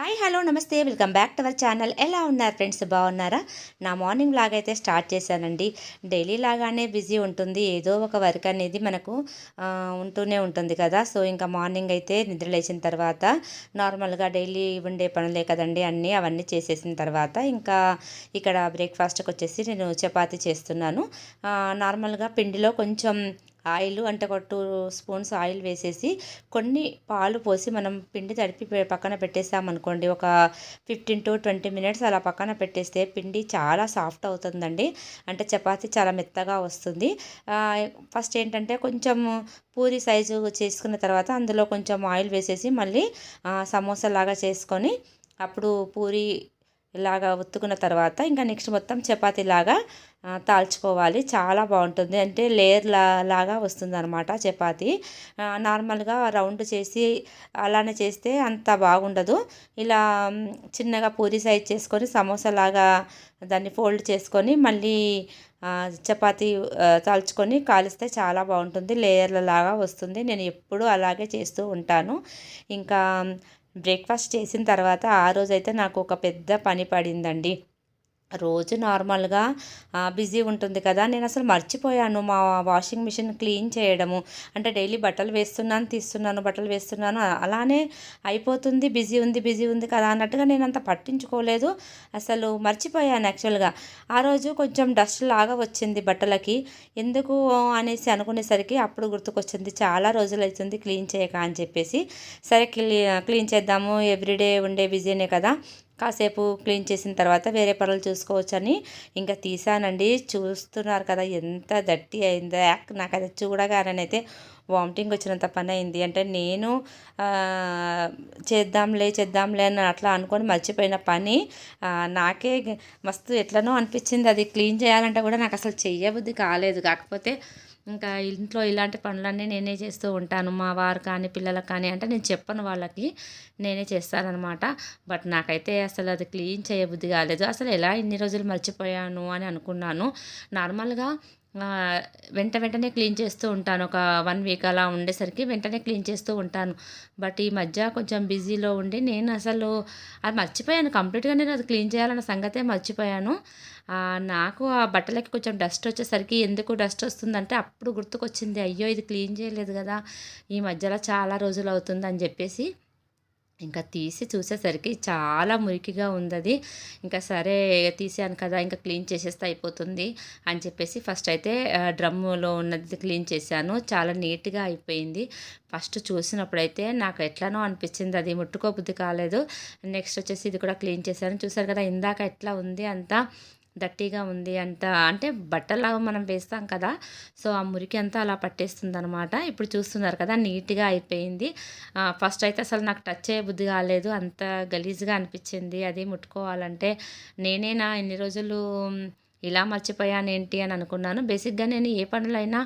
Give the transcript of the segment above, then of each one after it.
Hi hello namaste. Welcome back to our channel. ఎలా ఉన్నారు friends? బాగున్నారా? నా మార్నింగ్ లాగా అయితే స్టార్ట్ చేశానండి. డైలీ లాగానే బిజీ ఉంటుంది. ఏదో ఒక వర్క్ అనేది మనకు ఉంటూనే ఉంటుంది కదా. సో ఇంకా మార్నింగ్ అయితే నిద్ర లేచిన తర్వాత నార్మల్గా డైలీ ఉండే పనులే కదండి అన్నీ అవన్నీ చేసేసిన తర్వాత ఇంకా ఇక్కడ బ్రేక్ఫాస్ట్కి వచ్చేసి నేను చపాతీ చేస్తున్నాను. నార్మల్గా పిండిలో కొంచెం ఆయిల్ అంటే ఒక టూ స్పూన్స్ ఆయిల్ వేసేసి కొన్ని పాలు పోసి మనం పిండి తడిపి పక్కన పెట్టేసామనుకోండి ఒక ఫిఫ్టీన్ టు ట్వంటీ మినిట్స్ అలా పక్కన పెట్టేస్తే పిండి చాలా సాఫ్ట్ అవుతుందండి. అంటే చపాతీ చాలా మెత్తగా వస్తుంది. ఫస్ట్ ఏంటంటే కొంచెం పూరి సైజు చేసుకున్న తర్వాత అందులో కొంచెం ఆయిల్ వేసేసి మళ్ళీ సమోసా లాగా చేసుకొని అప్పుడు పూరి ఇలాగా ఉత్తుకున్న తర్వాత ఇంకా నెక్స్ట్ మొత్తం చపాతీ లాగా తాల్చుకోవాలి. చాలా బాగుంటుంది. అంటే లేయర్ లాగా వస్తుంది అనమాట చపాతీ నార్మల్గా రౌండ్ చేసి అలానే చేస్తే అంత బాగుండదు. ఇలా చిన్నగా పూరి సైజ్ చేసుకొని సమోసా లాగా దాన్ని ఫోల్డ్ చేసుకొని మళ్ళీ చపాతీ తాల్చుకొని కాలిస్తే చాలా బాగుంటుంది. లేయర్ల లాగా వస్తుంది. నేను ఎప్పుడూ అలాగే చేస్తూ ఉంటాను. ఇంకా బ్రేక్ఫాస్ట్ చేసిన తర్వాత ఆ రోజైతే నాకు ఒక పెద్ద పని పడిందండి. రోజు నార్మల్గా బిజీ ఉంటుంది కదా నేను అసలు మర్చిపోయాను మా వాషింగ్ మిషన్ క్లీన్ చేయడము. అంటే డైలీ బట్టలు వేస్తున్నాను తీస్తున్నాను బట్టలు వేస్తున్నాను అలానే అయిపోతుంది బిజీ ఉంది బిజీ ఉంది కదా అన్నట్టుగా నేను అంత పట్టించుకోలేదు. అసలు మర్చిపోయాను యాక్చువల్గా. ఆ రోజు కొంచెం డస్ట్ లాగా వచ్చింది బట్టలకి. ఎందుకు అనేసి అనుకునేసరికి అప్పుడు గుర్తుకొచ్చింది చాలా రోజులు అవుతుంది క్లీన్ చేయక అని చెప్పేసి. సరే క్లీ క్లీన్ చేద్దాము ఎవ్రీడే ఉండే బిజీనే కదా. కాసేపు క్లీన్ చేసిన తర్వాత వేరే పనులు చూసుకోవచ్చని ఇంకా తీసానండి. చూస్తున్నారు కదా ఎంత దట్టి అయిందో. యాక్ నాకు అది చూడగానైతే వామిటింగ్ వచ్చినంత పని అయింది. అంటే నేను చేద్దాంలే చేద్దాంలే అని అట్లా అనుకొని మర్చిపోయిన పని నాకే మస్తు ఎట్లనో అనిపించింది. అది క్లీన్ చేయాలంటే కూడా నాకు అసలు చెయ్యబుద్ధి కాలేదు. కాకపోతే ఇంకా ఇంట్లో ఇలాంటి పనులన్నీ నేనే చేస్తూ ఉంటాను. మా వారు కానీ పిల్లలకు కానీ అంటే నేను చెప్పను వాళ్ళకి నేనే చేస్తానమాట బట్ నాకైతే అసలు అది క్లీన్ చేయబుద్ధి కాలేదు. అసలు ఎలా ఇన్ని రోజులు మర్చిపోయాను అని అనుకున్నాను. నార్మల్గా వెంట వెంటనే క్లీన్ చేస్తూ ఉంటాను. ఒక వన్ వీక్ అలా ఉండేసరికి వెంటనే క్లీన్ చేస్తూ ఉంటాను. బట్ ఈ మధ్య కొంచెం బిజీలో ఉండి నేను అసలు అది మర్చిపోయాను. కంప్లీట్గా నేను అది క్లీన్ చేయాలన్న సంగతే మర్చిపోయాను. నాకు ఆ బట్టలకి కొంచెం డస్ట్ వచ్చేసరికి ఎందుకు డస్ట్ వస్తుందంటే అప్పుడు గుర్తుకొచ్చింది అయ్యో ఇది క్లీన్ చేయలేదు కదా ఈ మధ్యలో చాలా రోజులు అవుతుంది అని చెప్పేసి ఇంకా తీసి చూసేసరికి చాలా మురికిగా ఉంది అది ఇంకా సరే తీసాను కదా ఇంకా క్లీన్ చేసేస్తే అయిపోతుంది అని చెప్పేసి ఫస్ట్ అయితే డ్రమ్ములో ఉన్నది క్లీన్ చేశాను. చాలా నీట్గా అయిపోయింది. ఫస్ట్ చూసినప్పుడైతే నాకు ఎట్లానో అనిపించింది అది ముట్టుకోబుద్ధి కాలేదు. నెక్స్ట్ వచ్చేసి ఇది కూడా క్లీన్ చేశాను. చూసారు కదా ఇందాక ఎట్లా ఉంది అంతా? దట్టిగా ఉంది అంత అంటే బట్టలాగా మనం వేస్తాం కదా సో ఆ మురికి అంతా అలా పట్టేస్తుంది అనమాట ఇప్పుడు చూస్తున్నారు కదా నీట్గా అయిపోయింది. ఫస్ట్ అయితే అసలు నాకు టచ్ అయ్యే బుద్ధి కాలేదు. అంత గలీజ్గా అనిపించింది. అది ముట్టుకోవాలంటే నేనే నా ఎన్ని రోజులు ఇలా మర్చిపోయాను ఏంటి అని అనుకున్నాను. బేసిక్గా నేను ఏ పనులైనా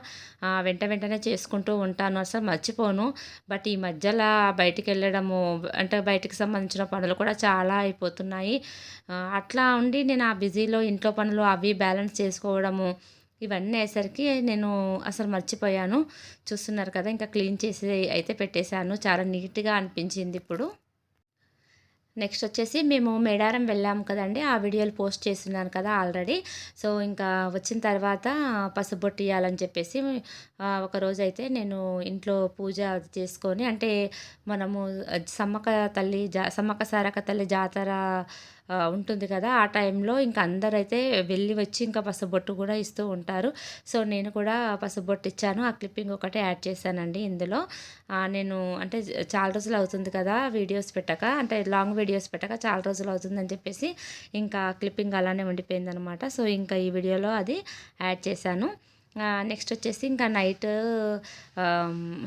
వెంట వెంటనే చేసుకుంటూ ఉంటాను. అసలు మర్చిపోను. బట్ ఈ మధ్యలో బయటికి వెళ్ళడము అంటే బయటికి సంబంధించిన పనులు కూడా చాలా అయిపోతున్నాయి. అట్లా ఉండి నేను ఆ బిజీలో ఇంట్లో పనులు అవి బ్యాలెన్స్ చేసుకోవడము ఇవన్నీ అయ్యేసరికి నేను అసలు మర్చిపోయాను. చూస్తున్నారు కదా ఇంకా క్లీన్ చేసి అయితే పెట్టేశాను. చాలా నీట్గా అనిపించింది ఇప్పుడు. నెక్స్ట్ వచ్చేసి మేము మేడారం వెళ్ళాము కదండి. ఆ వీడియోలు పోస్ట్ చేస్తున్నాను కదా ఆల్రెడీ. సో ఇంకా వచ్చిన తర్వాత పసుబొట్టియాలని ఇవ్వాలని చెప్పేసి ఆ, ఒక అయితే నేను ఇంట్లో పూజ అది చేసుకొని అంటే మనము సమ్మక్క తల్లి జా సమ్మక్క సారక్క తల్లి జాతర ఉంటుంది కదా ఆ టైంలో ఇంకా అందరైతే వెళ్ళి వచ్చి ఇంకా పసుబొట్టు కూడా ఇస్తూ ఉంటారు. సో నేను కూడా పసుబొట్టు ఇచ్చాను. ఆ క్లిప్పింగ్ ఒకటే యాడ్ చేశానండి ఇందులో. నేను అంటే చాలా రోజులు అవుతుంది కదా వీడియోస్ పెట్టక అంటే లాంగ్ వీడియోస్ పెట్టక చాలా రోజులు అవుతుందని చెప్పేసి ఇంకా క్లిప్పింగ్ అలానే ఉండిపోయిందనమాట. సో ఇంకా ఈ వీడియోలో అది యాడ్ చేశాను. నెక్స్ట్ వచ్చేసి ఇంకా నైట్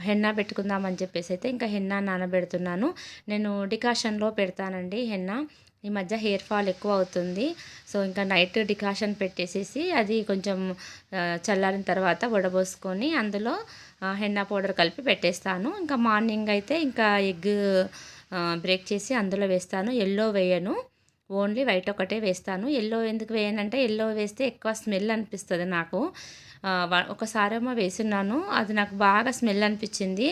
హెన్నా పెట్టుకుందామని చెప్పేసి అయితే ఇంకా హెన్నా నానబెడుతున్నాను. నేను డికాషన్లో పెడతానండి హెన్నా. ఈ మధ్య హెయిర్ ఫాల్ ఎక్కువ అవుతుంది. సో ఇంకా నైట్ డికాషన్ పెట్టేసేసి అది కొంచెం చల్లారిన తర్వాత వడబోసుకొని అందులో హెన్నా పౌడర్ కలిపి పెట్టేస్తాను. ఇంకా మార్నింగ్ అయితే ఇంకా ఎగ్ బ్రేక్ చేసి అందులో వేస్తాను. ఎల్లో వేయను. ఓన్లీ వైట్ ఒకటే వేస్తాను. ఎల్లో ఎందుకు వేయనంటే ఎల్లో వేస్తే ఎక్కువ స్మెల్ అనిపిస్తుంది నాకు. ఒకసారేమో వేసున్నాను. అది నాకు బాగా స్మెల్ అనిపించింది.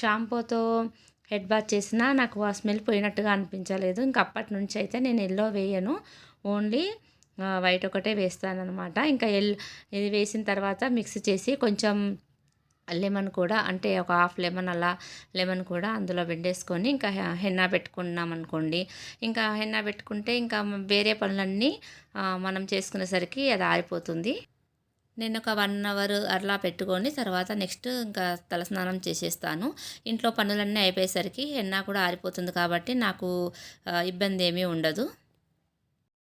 షాంపూతో హెడ్ బాత్ చేసినా నాకు ఆ స్మెల్ పోయినట్టుగా అనిపించలేదు. ఇంకా అప్పటి నుంచి అయితే నేను ఎల్లో వేయను. ఓన్లీ వైట్ ఒకటే వేస్తాను అనమాట ఇంకా ఎల్ ఇది వేసిన తర్వాత మిక్స్ చేసి కొంచెం లెమన్ కూడా అంటే ఒక హాఫ్ లెమన్ అలా లెమన్ కూడా అందులో పెట్టేసుకొని ఇంకా హెన్నా పెట్టుకున్నాం అనుకోండి ఇంకా హెన్నా పెట్టుకుంటే ఇంకా వేరే పనులన్నీ మనం చేసుకునేసరికి అది ఆరిపోతుంది. నేను ఒక వన్ అవర్ అట్లా పెట్టుకొని తర్వాత నెక్స్ట్ ఇంకా తలస్నానం చేసేస్తాను. ఇంట్లో పనులన్నీ అయిపోయేసరికి హెన్నా కూడా ఆరిపోతుంది కాబట్టి నాకు ఇబ్బంది ఏమీ ఉండదు.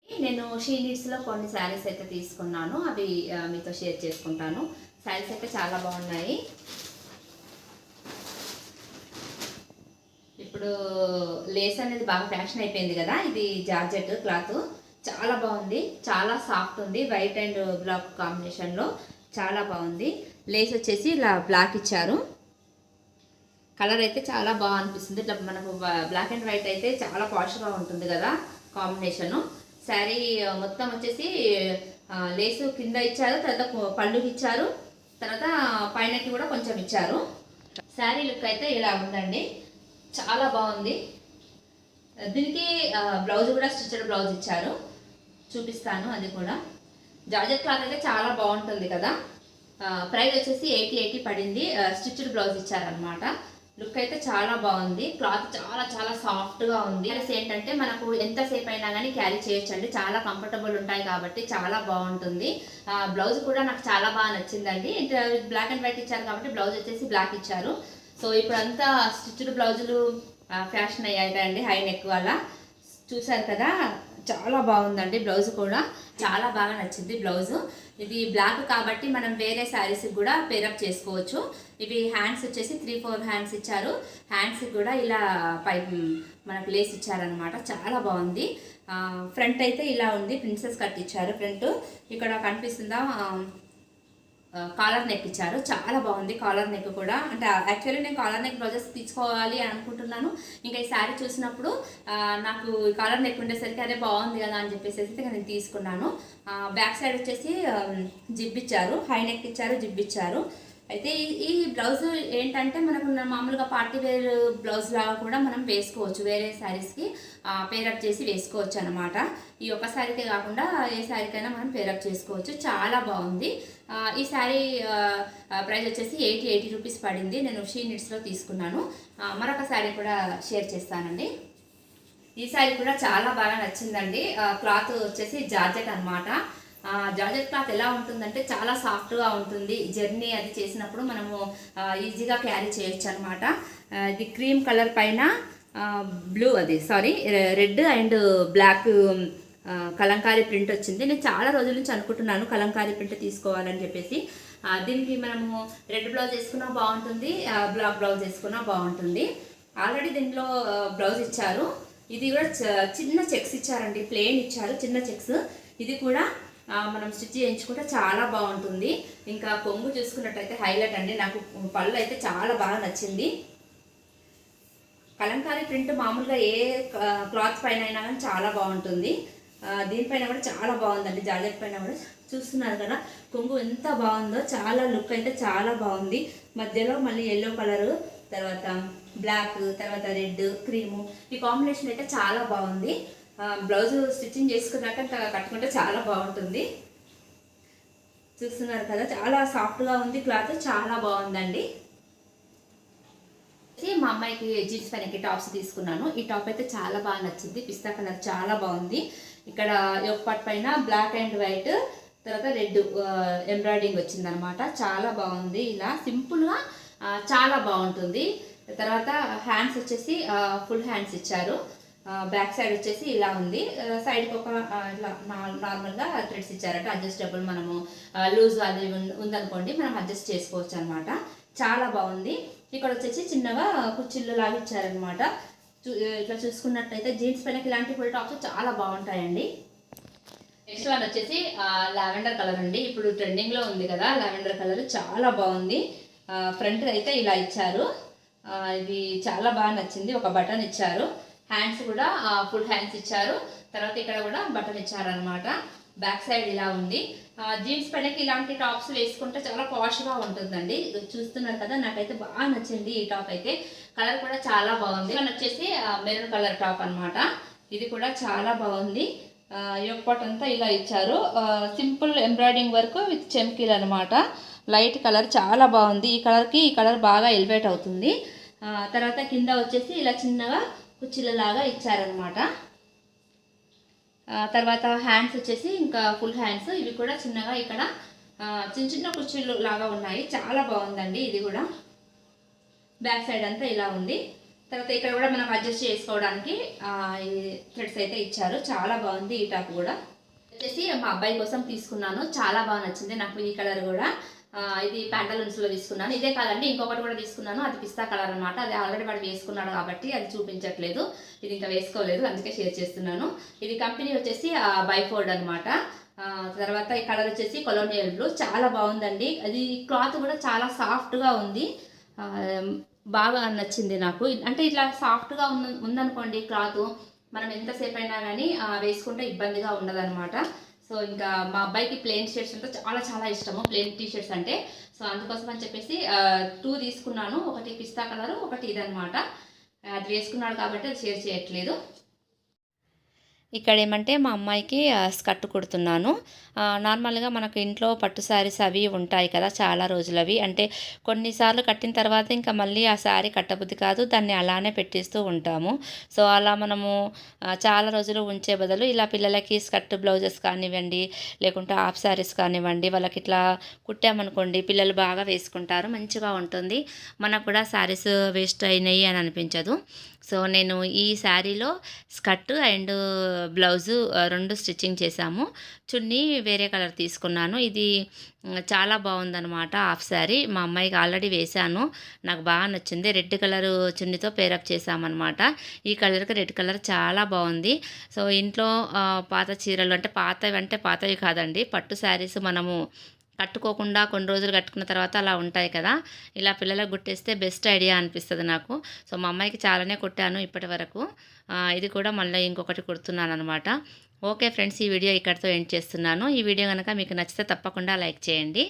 నేను షీలీడ్స్లో కొన్ని శారీస్ అయితే తీసుకున్నాను. అవి మీతో షేర్ చేసుకుంటాను. శారీస్ అయితే చాలా బాగున్నాయి. ఇప్పుడు లేస్ అనేది బాగా ఫ్యాషన్ అయిపోయింది కదా ఇది జార్జెట్ క్లాత్. చాలా బాగుంది చాలా సాఫ్ట్ ఉంది వైట్ అండ్ బ్లాక్ కాంబినేషన్లో చాలా బాగుంది. లేస్ వచ్చేసి ఇలా బ్లాక్ ఇచ్చారు. కలర్ అయితే చాలా బాగా అనిపిస్తుంది. ఇట్లా మనకు బ్లాక్ అండ్ వైట్ అయితే చాలా పాష్గా ఉంటుంది కదా కాంబినేషను శారీ మొత్తం వచ్చేసి లేసు కింద ఇచ్చారు తర్వాత పళ్ళుకి ఇచ్చారు. తర్వాత పైనకి కూడా కొంచెం ఇచ్చారు. శారీ లుక్ అయితే ఇలా ఉందండి. చాలా బాగుంది. దీనికి బ్లౌజ్ కూడా స్టిచ్డ్ బ్లౌజ్ ఇచ్చారు. చూపిస్తాను అది కూడా. జార్జెట్ క్లాత్ అయితే చాలా బాగుంటుంది కదా. ప్రైస్ వచ్చేసి ఎయిటీ ఎయిటీ పడింది. స్టిచ్డ్ బ్లౌజ్ ఇచ్చారనమాట లుక్ అయితే చాలా బాగుంది. క్లాత్ చాలా చాలా సాఫ్ట్గా ఉంది. ప్లస్ ఏంటంటే మనకు ఎంతసేపు అయినా కానీ క్యారీ చేయొచ్చండి. చాలా కంఫర్టబుల్ ఉంటాయి కాబట్టి చాలా బాగుంటుంది. బ్లౌజ్ కూడా నాకు చాలా బాగా నచ్చిందండి. బ్లాక్ అండ్ వైట్ ఇచ్చారు కాబట్టి బ్లౌజ్ వచ్చేసి బ్లాక్ ఇచ్చారు. సో ఇప్పుడు అంతా స్టిచ్డ్ బ్లౌజులు ఫ్యాషన్ అయ్యాయండి హై నెక్ వల్ల చూసారు కదా? చాలా బాగుందండి బ్లౌజ్ కూడా. చాలా బాగా నచ్చింది బ్లౌజు. ఇది బ్లాక్ కాబట్టి మనం వేరే శారీస్కి కూడా పేరప్ చేసుకోవచ్చు. ఇవి హ్యాండ్స్ వచ్చేసి త్రీ ఫోర్ హ్యాండ్స్ ఇచ్చారు. హ్యాండ్స్కి కూడా ఇలా పై మనకు లేస్ ఇచ్చారనమాట చాలా బాగుంది. ఫ్రంట్ అయితే ఇలా ఉంది. ప్రిన్సెస్ కట్ ఇచ్చారు ఫ్రంట్. ఇక్కడ కనిపిస్తుందా కాలర్ నెక్ ఇచ్చారు. చాలా బాగుంది కాలర్ నెక్ కూడా. అంటే యాక్చువల్లీ నేను కాలర్ నెక్ బ్లౌజెస్ తీసుకోవాలి అని అనుకుంటున్నాను. ఇంకా ఈ శారీ చూసినప్పుడు నాకు కాలర్ నెక్ ఉండేసరికి అదే బాగుంది కదా అని చెప్పేసి అయితే నేను తీసుకున్నాను. బ్యాక్ సైడ్ వచ్చేసి జిబ్ ఇచ్చారు. హై నెక్ ఇచ్చారు జిబ్ ఇచ్చారు. అయితే ఈ- బ్లౌజ్ ఏంటంటే మనకు మామూలుగా పార్టీ వేర్ బ్లౌజ్ లాగా కూడా మనం వేసుకోవచ్చు. వేరే శారీస్కి పేరప్ చేసి వేసుకోవచ్చు అనమాట ఈ ఒక శారీకే కాకుండా ఏ శారీకైనా మనం పేరప్ చేసుకోవచ్చు. చాలా బాగుంది. ఈ శారీ ప్రైస్ వచ్చేసి ఎయిటీ ఎయిటీ రూపీస్ పడింది. నేను షీ నిట్స్లో తీసుకున్నాను. మరొక శారీ కూడా షేర్ చేస్తానండి. ఈ శారీ కూడా చాలా బాగా నచ్చిందండి. క్లాత్ వచ్చేసి జార్జెట్ అనమాట జార్జెట్ క్లాత్ ఎలా ఉంటుందంటే చాలా సాఫ్ట్గా ఉంటుంది. జర్నీ అది చేసినప్పుడు మనము ఈజీగా క్యారీ చేయొచ్చు అనమాట ఇది క్రీమ్ కలర్ పైన బ్లూ అది sorry red and black Kalamkari print వచ్చింది. నేను చాలా రోజుల నుంచి అనుకుంటున్నాను కలంకారీ ప్రింట్ తీసుకోవాలని చెప్పేసి. దీనికి మనము రెడ్ బ్లౌజ్ వేసుకున్నా బాగుంటుంది బ్లాక్ బ్లౌజ్ వేసుకున్నా బాగుంటుంది. ఆల్రెడీ దీంట్లో బ్లౌజ్ ఇచ్చారు. ఇది కూడా చిన్న చెక్స్ ఇచ్చారండి ప్లెయిన్ ఇచ్చారు చిన్న చెక్స్. ఇది కూడా మనం స్టిచ్ చేయించుకుంటే చాలా బాగుంటుంది. ఇంకా కొంగు చూసుకున్నట్టయితే హైలైట్ అండి. నాకు పళ్ళు అయితే చాలా బాగా నచ్చింది. కలంకారీ ప్రింట్ మామూలుగా ఏ క్లాత్ పైన అయినా కానీ చాలా బాగుంటుంది. దీనిపైన కూడా చాలా బాగుందండి. జాకెట్ పైన కూడా చూస్తున్నారు కదా. కొంగు ఎంత బాగుందో చాలా లుక్ అయితే చాలా బాగుంది. మధ్యలో మళ్ళీ ఎల్లో కలరు తర్వాత బ్లాక్ తర్వాత రెడ్ క్రీము. ఈ కాంబినేషన్ అయితే చాలా బాగుంది. బ్లౌజ్ స్టిచ్చింగ్ చేసుకున్నాక కట్టుకుంటే చాలా బాగుంటుంది. చూస్తున్నారు కదా చాలా సాఫ్ట్గా ఉంది క్లాత్ చాలా బాగుందండి. మా అమ్మాయికి జీన్స్ పైనకి టాప్స్ తీసుకున్నాను. ఈ టాప్ అయితే చాలా బాగా నచ్చింది. పిస్తా కలర్ చాలా బాగుంది. ఇక్కడ ఒక పార్ట్ పైన బ్లాక్ అండ్ వైట్ తర్వాత రెడ్ ఎంబ్రాయిడింగ్ వచ్చిందనమాట. చాలా బాగుంది ఇలా. సింపుల్గా చాలా బాగుంటుంది. తర్వాత హ్యాండ్స్ వచ్చేసి ఫుల్ హ్యాండ్స్ ఇచ్చారు. బ్యాక్ సైడ్ వచ్చేసి ఇలా ఉంది. సైడ్కి ఒక ఇట్లా నార్మల్గా థ్రెడ్స్ ఇచ్చారట. అడ్జస్టబుల్ మనము లూజ్ అది ఉందనుకోండి మనం అడ్జస్ట్ చేసుకోవచ్చు అనమాట చాలా బాగుంది. ఇక్కడ వచ్చేసి చిన్నగా కుర్చీలు లాగా ఇచ్చారనమాట చూ- ఇట్లా చూసుకున్నట్టయితే జీన్స్ పైన ఇలాంటి ఫుల్ టాప్స్ చాలా బాగుంటాయండి. నెక్స్ట్ వన్ వచ్చేసి లావెండర్ కలర్ అండి. ఇప్పుడు ట్రెండింగ్లో ఉంది కదా లావెండర్ కలర్ చాలా బాగుంది. ఫ్రంట్ అయితే ఇలా ఇచ్చారు. ఇది చాలా బాగా నచ్చింది. ఒక బటన్ ఇచ్చారు. హ్యాండ్స్ కూడా ఫుల్ హ్యాండ్స్ ఇచ్చారు. తర్వాత ఇక్కడ కూడా బటన్ ఇచ్చారనమాట బ్యాక్ సైడ్ ఇలా ఉంది. జీన్స్ పైనకి ఇలాంటి టాప్స్ వేసుకుంటే చాలా పాష్గా ఉంటుందండి. చూస్తున్నారు కదా నాకైతే బాగా నచ్చింది ఈ టాప్ అయితే. కలర్ కూడా చాలా బాగుంది. కానీ వచ్చేసి మెరూన్ కలర్ టాప్ అనమాట ఇది కూడా చాలా బాగుంది. యొక్కపాట్ అంతా ఇలా ఇచ్చారు. సింపుల్ ఎంబ్రాయిడింగ్ వర్క్ విత్ చెమ్కీలు అనమాట లైట్ కలర్ చాలా బాగుంది. ఈ కలర్కి ఈ కలర్ బాగా ఎలివేట్ అవుతుంది. తర్వాత కింద వచ్చేసి ఇలా చిన్నగా కుర్చీలలాగా ఇచ్చారనమాట తర్వాత హ్యాండ్స్ వచ్చేసి ఇంకా ఫుల్ హ్యాండ్స్. ఇవి కూడా చిన్నగా ఇక్కడ చిన్న చిన్న కుర్చీలు లాగా ఉన్నాయి. చాలా బాగుందండి ఇది కూడా. బ్యాక్ సైడ్ అంతా ఇలా ఉంది. తర్వాత ఇక్కడ కూడా మనం అడ్జస్ట్ చేసుకోవడానికి థ్రెడ్స్ అయితే ఇచ్చారు. చాలా బాగుంది ఈ టాప్ కూడా. వచ్చేసి మా అబ్బాయి కోసం తీసుకున్నాను. చాలా బాగా నచ్చింది నాకు ఈ కలర్ కూడా. ఇది ప్యాంటలూన్స్లో తీసుకున్నాను. ఇదే కాదండి ఇంకొకటి కూడా తీసుకున్నాను. అది పిస్తా కలర్ అనమాట అది ఆల్రెడీ వాడు వేసుకున్నాడు కాబట్టి అది చూపించట్లేదు. ఇది ఇంకా వేసుకోలేదు. అందుకే షేర్ చేస్తున్నాను. ఇది కంపెనీ వచ్చేసి బైఫోల్డ్ అనమాట తర్వాత ఈ కలర్ వచ్చేసి కొలోనియల్ బ్లూ చాలా బాగుందండి. అది క్లాత్ కూడా చాలా సాఫ్ట్గా ఉంది. బాగా నచ్చింది నాకు. అంటే ఇట్లా సాఫ్ట్గా ఉన్న ఉందనుకోండి క్లాత్ మనం ఎంతసేపు అయినా కానీ వేసుకుంటే ఇబ్బందిగా ఉండదన్నమాట. సో ఇంకా మా అబ్బాయికి ప్లెయిన్ షర్ట్స్ అంటే చాలా చాలా ఇష్టము ప్లెయిన్ టీ షర్ట్స్ అంటే. సో అందుకోసం అని చెప్పేసి టూ తీసుకున్నాను. ఒకటి పిస్తా కలర్ ఒకటి ఇదనమాట అది వేసుకున్నాడు కాబట్టి అది షేర్ చేయట్లేదు. ఇక్కడ ఏమంటే మా అమ్మాయికి స్కర్ట్ కుడుతున్నాను. నార్మల్గా మనకు ఇంట్లో పట్టు శారీస్ అవి ఉంటాయి కదా చాలా రోజులు అవి అంటే కొన్నిసార్లు కట్టిన తర్వాత ఇంకా మళ్ళీ ఆ శారీ కట్టబుద్ధి కాదు దాన్ని అలానే పెట్టిస్తూ ఉంటాము. సో అలా మనము చాలా రోజులు ఉంచే బదులు ఇలా పిల్లలకి స్కర్ట్ బ్లౌజెస్ కానివ్వండి లేకుంటే హాఫ్ శారీస్ కానివ్వండి వాళ్ళకి ఇట్లా కుట్టామనుకోండి పిల్లలు బాగా వేసుకుంటారు మంచిగా ఉంటుంది. మనకు కూడా శారీస్ వేస్ట్ అయినాయి అని అనిపించదు. సో నేను ఈ శారీలో స్కర్ట్ అండ్ బ్లౌజు రెండు స్టిచ్చింగ్ చేశాము. చున్నీ వేరే కలర్ తీసుకున్నాను. ఇది చాలా బాగుందనమాట హాఫ్ శారీ. మా అమ్మాయికి ఆల్రెడీ వేశాను. నాకు బాగా నచ్చింది. రెడ్ కలర్ చున్నీతో పేరప్ చేశామన్నమాట. ఈ కలర్కి రెడ్ కలర్ చాలా బాగుంది. సో ఇంట్లో పాత చీరలు అంటే పాతవి అంటే పాతవి కాదండి. పట్టు శారీస్ మనము కట్టుకోకుండా కొన్ని రోజులు కట్టుకున్న తర్వాత అలా ఉంటాయి కదా. ఇలా పిల్లలకు కుట్టేస్తే బెస్ట్ ఐడియా అనిపిస్తుంది నాకు. సో మా అమ్మాయికి చాలానే కుట్టాను ఇప్పటి వరకు. ఇది కూడా మళ్ళీ ఇంకొకటి కుడుతున్నాను అనమాట ఓకే ఫ్రెండ్స్ ఈ వీడియో ఇక్కడితో ఎండ్ చేస్తున్నాను. ఈ వీడియో కనుక మీకు నచ్చితే తప్పకుండా లైక్ చేయండి.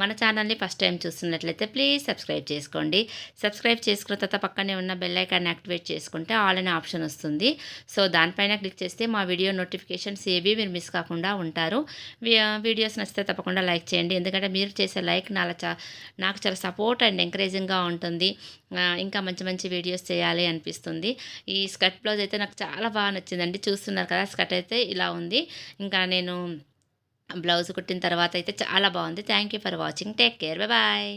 మన ఛానల్ని ఫస్ట్ టైం చూస్తున్నట్లయితే ప్లీజ్ సబ్స్క్రైబ్ చేసుకోండి. సబ్స్క్రైబ్ చేసుకున్న తర్వాత పక్కనే ఉన్న బెల్లైకాన్ని యాక్టివేట్ చేసుకుంటే ఆల్ అనే ఆప్షన్ వస్తుంది. సో దానిపైన క్లిక్ చేస్తే మా వీడియో నోటిఫికేషన్స్ ఏవి మీరు మిస్ కాకుండా ఉంటారు. వీడియోస్ నచ్చితే తప్పకుండా లైక్ చేయండి. ఎందుకంటే మీరు చేసే లైక్ నాలా చా నాకు చాలా సపోర్ట్ అండ్ ఎంకరేజింగ్గా ఉంటుంది. ఇంకా మంచి మంచి వీడియోస్ చేయాలి అనిపిస్తుంది. ఈ స్కర్ట్ బ్లౌజ్ అయితే నాకు చాలా బాగా నచ్చిందండి. చూస్తున్నారు కదా స్కర్ట్ అయితే ఇలా ఉంది. ఇంకా నేను బ్లౌజ్ కుట్టిన తర్వాత అయితే చాలా బాగుంది. Thank you for watching take care bye